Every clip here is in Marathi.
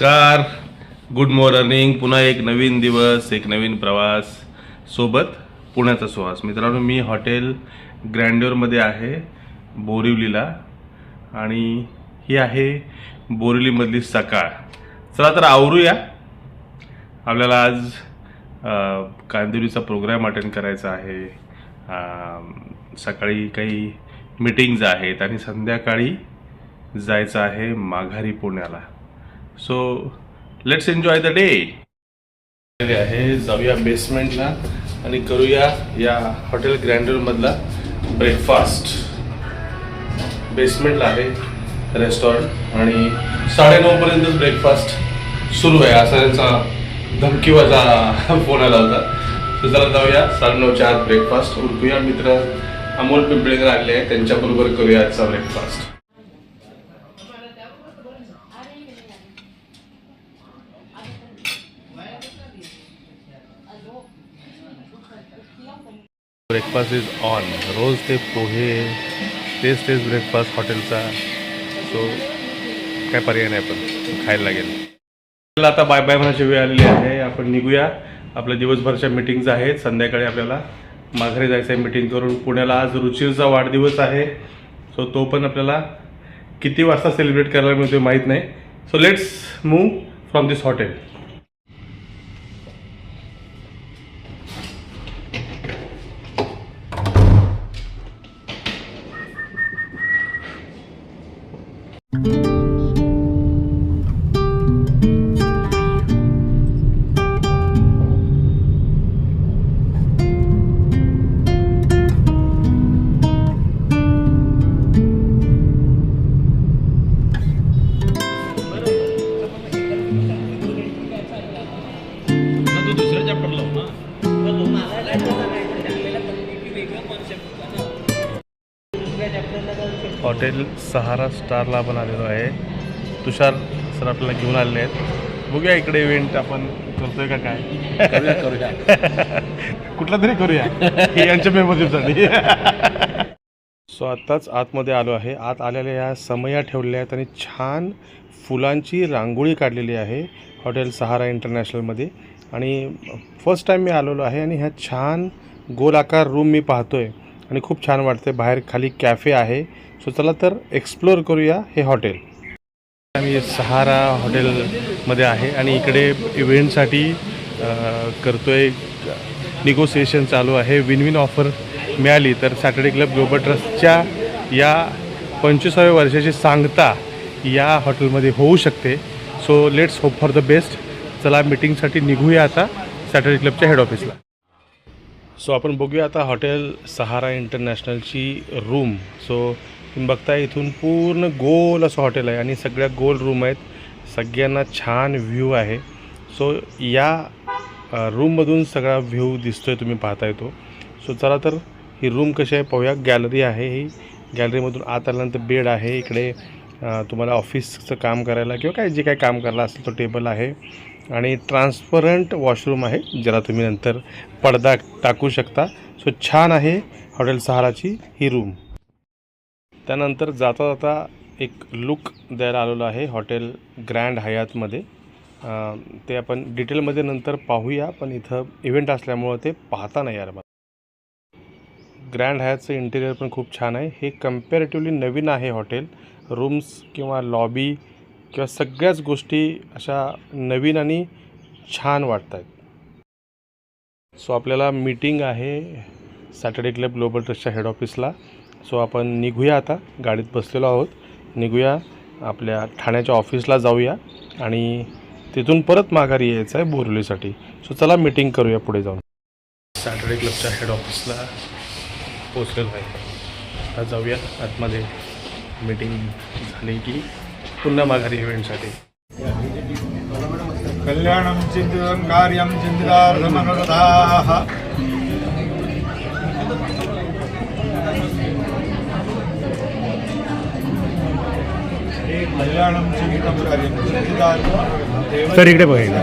नमस्कार. गुड मॉर्निंग पुन्हा एक नवीन दिवस एक नवीन प्रवास सोबत पुण्याचा सुवास. मित्रांनो मी हॉटेल ग्रँड्योरमध्ये आहे बोरिवलीला. आणि ही आहे बोरिवलीमधली सकाळ. चला तर आवरूया. आपल्याला आज कांदिवलीचा प्रोग्राम अटेंड करायचा आहे. सकाळी काही मीटिंग्ज आहेत आणि संध्याकाळी जायचं आहे माघारी पुण्याला. So let's enjoy the day आहे जाऊया बेसमेंटला आणि करूया या हॉटेल ग्रँडरमधला ब्रेकफास्ट बेसमेंटला आहे रेस्टॉरंट आणि साडेनऊपर्यंत ब्रेकफास्ट सुरू आहे. असा त्यांचा धमकीवाजा फोन आला होता. तर चला जाऊया साडेनऊच्या आत ब्रेकफास्ट उरकूया. मित्र अमोल पिंपळेकर आले आहेत त्यांच्याबरोबर करूया आजचा ब्रेकफास्ट ब्रेकफास्ट इज ऑन रोज ते पोहे तेच तेच ब्रेकफास्ट हॉटेलचा. सो काय पर्याय नाही पण खायला लागेल. आपल्याला आता बाय बाय म्हणायची वेळ आलेली आहे. आपण निघूया. आपल्या दिवसभरच्या मिटिंग्ज आहेत. संध्याकाळी आपल्याला माघारी जायचं आहे मिटिंग करून. पुण्याला आज रुचिरचा वाढदिवस आहे. सो तो पण आपल्याला किती वाजता सेलिब्रेट करायला मिळतो माहीत नाही. So let's move from this hotel hotel Sahara स्टारला आपण आलेलो आहे. तुषार सर आपल्याला घेऊन आलेले आहेत. बघूया इकडे इव्हेंट आपण करतोय का काय. करूया करूया. कुठला तरी करूया. यांच्या मेंबरशिपसाठी सो आत्ताच आतमध्ये आलो आहे. आत आलेल्या या समया ठेवलेल्या आहेत आणि छान फुलांची रांगोळी काढलेली आहे हॉटेल सहारा इंटरनॅशनलमध्ये आणि फर्स्ट टाईम मी आलेलो आहे आणि ह्या छान गोलाकार रूम मी पाहतो आहे आणि खूप छान वाटते बाहेर खाली कॅफे आहे. सो चला तर एक्सप्लोअर करूया हे हॉटेल आम्ही सहारा हॉटेलमध्ये आहे आणि इकडे इव्हेंटसाठी करतोय निगोसिएशन चालू आहे. विन विन ऑफर मिळाली. तर सॅटर्डे क्लब ग्लोबल ट्रस्टच्या या पंचवीसाव्या वर्षाची सांगता या हॉटेलमध्ये होऊ शकते. So let's hope for the best चला मीटिंगसाठी निघूया आता सॅटर्डे क्लबच्या हेड ऑफिसला सो आपण बघूया आता हॉटेल सहारा इंटरनॅशनलची रूम सो तुम्ही बघताय इथून पूर्ण गोल असं हॉटेल आहे आणि सगळ्या गोल रूम आहेत. सगळ्यांना छान व्ह्यू आहे. सो या रूममधून सगळा व्ह्यू दिसतोय तुम्ही पाहता येतो सो चला तर ही रूम कशी आहे पाहूया. गॅलरी आहे ही. गॅलरीमधून आत आल्यानंतर बेड आहे. इकडे तुम्हाला ऑफिसचं काम करायला किंवा काय जे काय काम करायला असेल तो टेबल आहे. आणि ट्रान्सपरंट वॉशरूम आहे ज्याला तुम्ही नंतर पडदा टाकू शकता. सो छान आहे हॉटेल सहाराची ही रूम त्यानंतर जाता जाता एक लुक द्यायला आलेलो आहे हॉटेल ग्रँड हयातमध्ये ते आपण डिटेलमध्ये नंतर पाहूया पण इथं इव्हेंट असल्यामुळं ते पाहता नाही यार. मला ग्रँड हयातचं इंटेरियर पण खूप छान आहे. हे कम्पॅरेटिव्हली नवीन आहे हॉटेल. रूम्स किंवा लॉबी किंवा सगळ्याच गोष्टी अशा नवीन आणि छान वाटत आहेत सो आपल्याला मीटिंग आहे सॅटर्डे क्लब ग्लोबल ट्रस्टच्या हेड ऑफिसला सो आपण निघूया आता. गाडीत बसलेलो आहोत. निघूया. आपल्या ठाण्याच्या ऑफिसला जाऊया. आणि तिथून परत माघारी यायचं आहे बोरिवलीसाठी सो चला मीटिंग करूया पुढे जाऊन. सॅटर्डे क्लबच्या हेड ऑफिसला पोचलेलो आहे. आता जाऊया. आतमध्ये मीटिंग झाली की पुन्हा माघारी इव्हेंटसाठी कल्याणं चिन्तितं कार्यं चिन्तितार्थमनुरथाः कल्याणं चिन्तितं कार्यं चिन्तितार्थमनुरथाः तर इकडे बघायला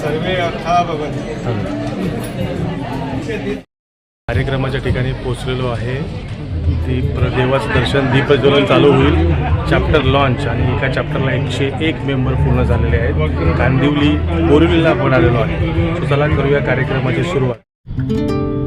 सर्वे अर्था भवन्ति कार्यक्रमाच्या ठिकाणी पोचलेलो आहे. दीप देवाचं दर्शन दीपज्वलन चालू होईल. चॅप्टर लॉन्च आणि एका चॅप्टरला एकशे एक मेंबर पूर्ण झालेले आहेत. कांदिवली बोरिवलीला आपण आलेलो आहे. चला करूया कार्यक्रमाची सुरुवात.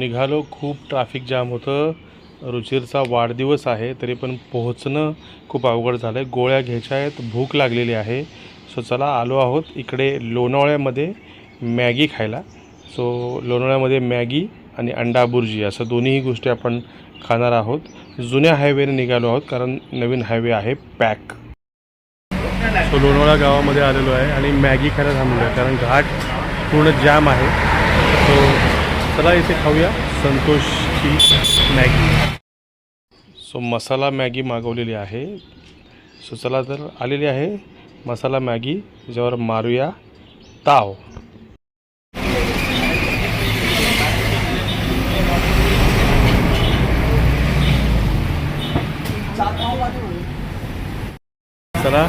निघालो खूप ट्रॅफिक जाम होतं. रुचिरचा वाढदिवस आहे तरी पण पोहोचणं खूप अवघड झालं आहे गोळ्या घ्यायच्या आहेत भूक लागलेली आहे. सो चला आलो आहोत इकडे लोणावळ्यामध्ये मॅगी खायला. सो लोणावळ्यामध्ये मॅगी आणि अंडा बुर्जी असं दोन्हीही गोष्टी आपण खाणार आहोत. जुन्या हायवेने निघालो आहोत कारण नवीन हायवे आहे पॅक. सो लोणावळा गावामध्ये आलेलो आहे आणि मॅगी खायला थांबलो आहे कारण घाट पूर्ण जाम आहे. सो चला इथे खाऊया संतोषची मॅगी. सो मसाला मॅगी मागवलेली आहे. सो चला तर आलेली आहे मसाला मॅगी ज्यावर मारूया ताव. चला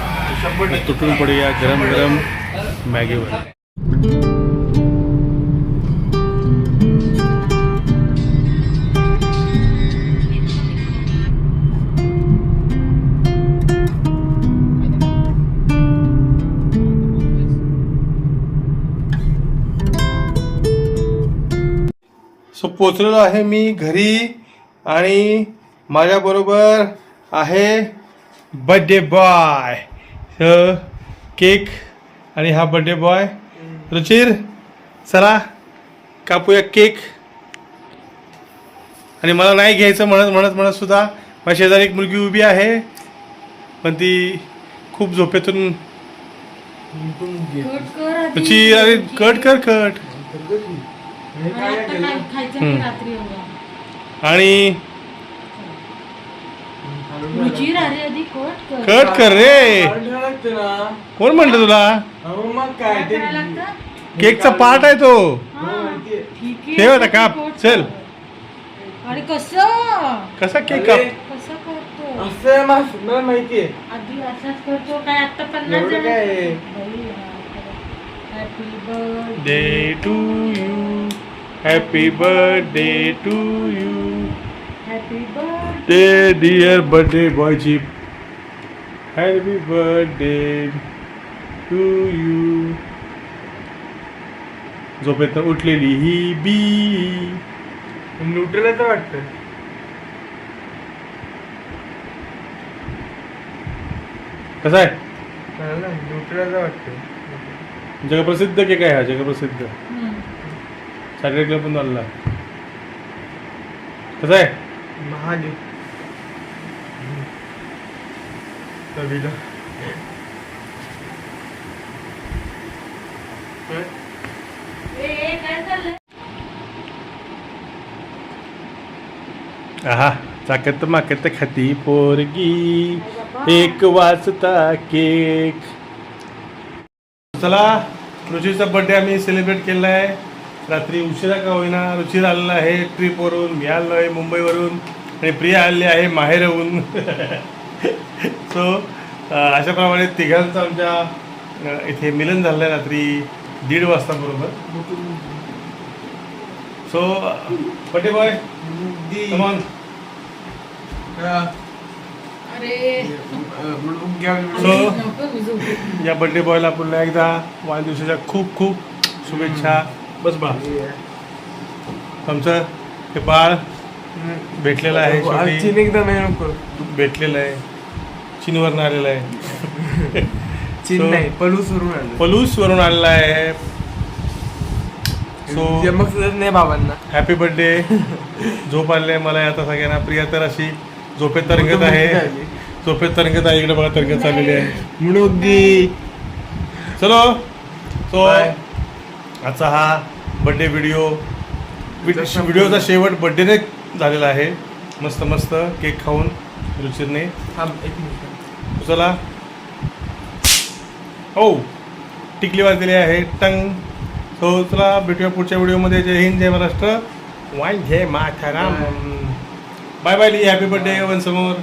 तुटून पडूया गरम गरम मॅगीवर. सो पोचलेलो आहे मी घरी आणि माझ्याबरोबर आहे बड्डे बॉय केक आणि हा बड्डे बॉय रुचिर चला कापूया केक आणि मला नाही घ्यायचं म्हणत म्हणत म्हणत सुद्धा माझ्या शेजारी एक मुलगी उभी आहे. पण ती खूप झोपेतून कट कर आधी. रुची अरे कट कर कट. आणि आता काय खायचं नाही रात्री एवढं. आणि रुची अरे आधी कट कर कट कर रे कोण म्हणलं तुला काय करायला लागतं? केकचा पार्ट आहे तो हा, ठीक आहे. ठेव आता काप कट चल कर. आणि कसं कसा केक काप कसं करतो असं मला माहितीये आधी असाच करतो काय आता पन्नास एवढं काय आहे? Happy birthday day to you happy birthday to you happy birthday dear birthday बॉयची happy birthday to you झोपेत उठलेली ही बी. न्यूट्रलच वाटतं. कसा आहे? न्यूट्रलच वाटतं. जगप्रसिद्ध केक आहे हा? जगप्रसिद्ध. सॅटर्डे क्लब पण झालेला कसा आहे? काय चाललंय आहा चाकत माकत खाती पोरगी. एक वाचता केक. चला रुचीचा बर्थडे आम्ही सेलिब्रेट केलेला आहे रात्री उशिरा का होईना रुचिर आलेला आहे. ट्रिपवरून मी आलो आहे मुंबईवरून. आणि प्रिया आलेली आहे माहेरहून. सो अशाप्रमाणे तिघांचं आमच्या इथे मिलन झालं आहे रात्री दीड वाजता बरोबर. So birthday boy come on अरे. सो. या बड्डे बॉयला पुन्हा एकदा वाढदिवसाच्या खूप खूप शुभेच्छा. बस बा. आमचं हे बाळ भेटलेलं आहे शेवटी. चीन एकदम हे नको. भेटलेलं आहे. चीनवरून आलेलं आहे. चीन So- नाही पलूस वरून आलं पलूसवरून आलेला आहे. सो मग सुद्धा नाही बाबांना. हॅपी बर्थडे झोप आलेली आहे मला आता सगळ्यांना. प्रिया तर अशी झोपेत तरंगत आहे. झोपेत तरंगत आहे. इकडे बघा तरंगत चाललेली आहे. मुणुगी चलो. So Bye. आजचा हा बड्डे व्हिडिओ व्हिडिओचा शेवट बड्डेने झालेला आहे. मस्त मस्त केक खाऊन रुचिरने. चला. हो टिकली वाजलेली आहे. टंग. सो चला भेटूया पुढच्या व्हिडिओमध्ये जय हिंद जय महाराष्ट्र. वाय जय माथाराम बाय. बाय ली हॅपी बर्थडे वन समोर